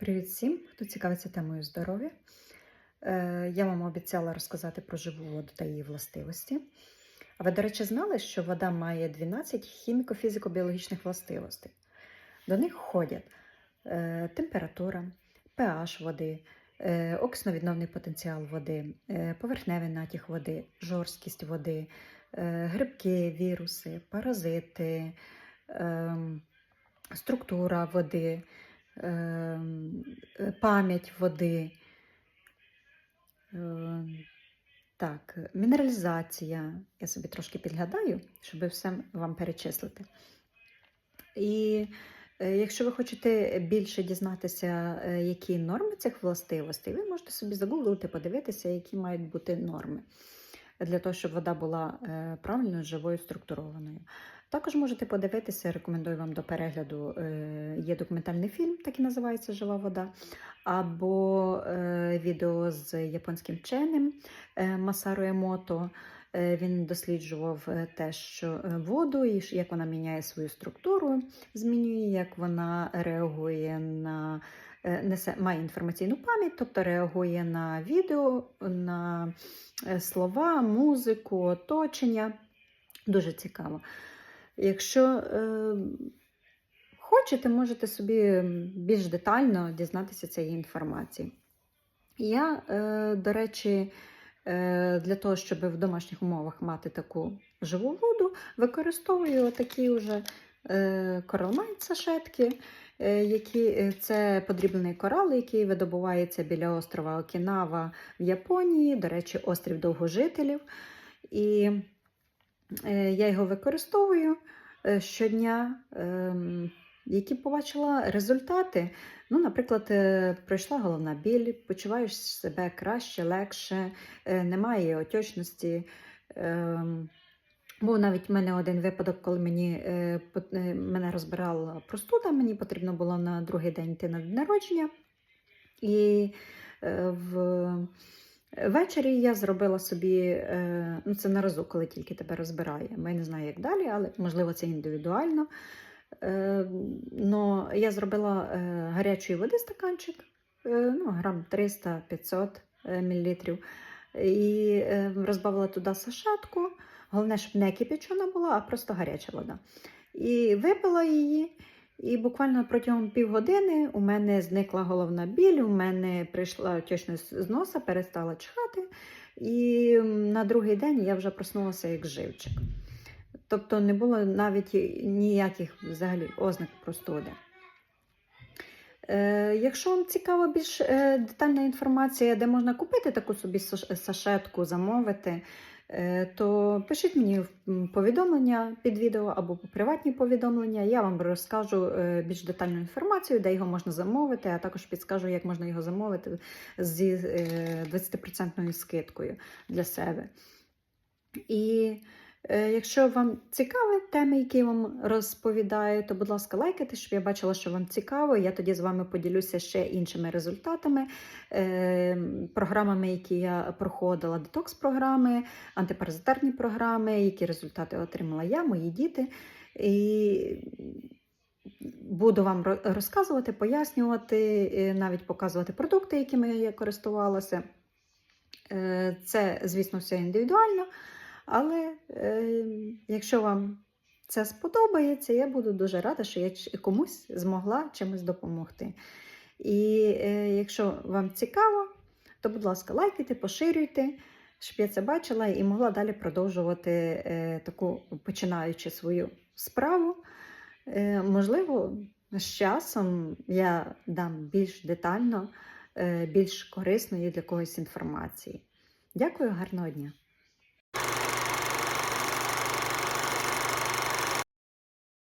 Привіт всім, хто цікавиться темою здоров'я. Е, Я вам обіцяла розказати про живу воду та її властивості. А ви, до речі, знали, що вода має 12 хіміко-фізико-біологічних властивостей. До них входять е, температура, pH води, е, окисновідновний потенціал води, поверхневий натяг води, жорсткість води, грибки, віруси, паразити, ем, структура води пам'ять води. Ем, Так, мінералізація. Я собі трошки підглядаю, щоб все вам перечислити. І е, якщо ви хочете більше дізнатися, е, які норми цих властивостей, ви можете собі загуглити, подивитися, які мають бути норми для того, щоб вода була е, правильно живою структурованою. Також можете подивитися, рекомендую вам до перегляду. е, Є документальний фільм, так і називається Жива вода, або е, відео з японським вченим Масаро Емото. Він досліджував те, що воду, і як вона міняє свою структуру, змінює, як вона реагує на несе, має інформаційну пам'ять, тобто реагує на відео, на е, слова, музику, оточення. Дуже цікаво. Якщо е, хочете, можете собі більш детально дізнатися цієї інформації. Я, е, до речі, е, для того, щоб в домашніх умовах мати таку живу воду, використовую такі вже е, коралмайт сашетки, е, які е, це подріблений корал, який видобувається біля острова Окінава в Японії, до речі, острів довгожителів. І е, я його використовую е, щодня. ем, Які побачила результати. Ну, наприклад, е, пройшла головна біль, почуваєш себе краще, легше, е, немає отечності. Був навіть в мене один випадок, коли мені, е, е, мене розбирала простуда, мені потрібно було на другий день йти на народження. І е, в... Ввечері я зробила собі, ну це на разу, коли тільки тебе розбирає. Я не знаю, як далі, але можливо це індивідуально. Но я зробила гарячої води стаканчик, ну, грам 300-500 мл. І розбавила туди сашатку. Головне, щоб не кипячена була, а просто гаряча вода. І випила її. І буквально протягом півгодини у мене зникла головна біль, у мене прийшла отечність з носа, перестала чхати. І на другий день я вже проснулася як живчик. Тобто не було навіть ніяких взагалі ознак простуди. Е, якщо вам цікава більш е, детальна інформація, де можна купити таку собі сашетку, замовити, то пишіть мені повідомлення під відео або приватні повідомлення. Я вам розкажу е, більш детальну інформацію, де його можна замовити, а також підскажу, як можна його замовити зі е, 20% скидкою для себе. І Е, Якщо вам цікаві теми, які я вам розповідаю, то, будь ласка, лайкайте, щоб я бачила, що вам цікаво. Я тоді з вами поділюся ще іншими результатами, е, програмами, які я проходила, детокс-програми, антипаразитарні програми, які результати отримала я, мої діти. І буду вам розказувати, пояснювати, е, навіть показувати продукти, якими я користувалася. Е, Це, звісно, все індивідуально. Але е, якщо вам це сподобається, я буду дуже рада, що я комусь змогла чимось допомогти. І е, якщо вам цікаво, то, будь ласка, лайкайте, поширюйте, щоб я це бачила і могла далі продовжувати е, таку починаючи свою справу. Е, можливо, з часом я дам більш детально, е, більш корисної для когось інформації. Дякую, гарного дня!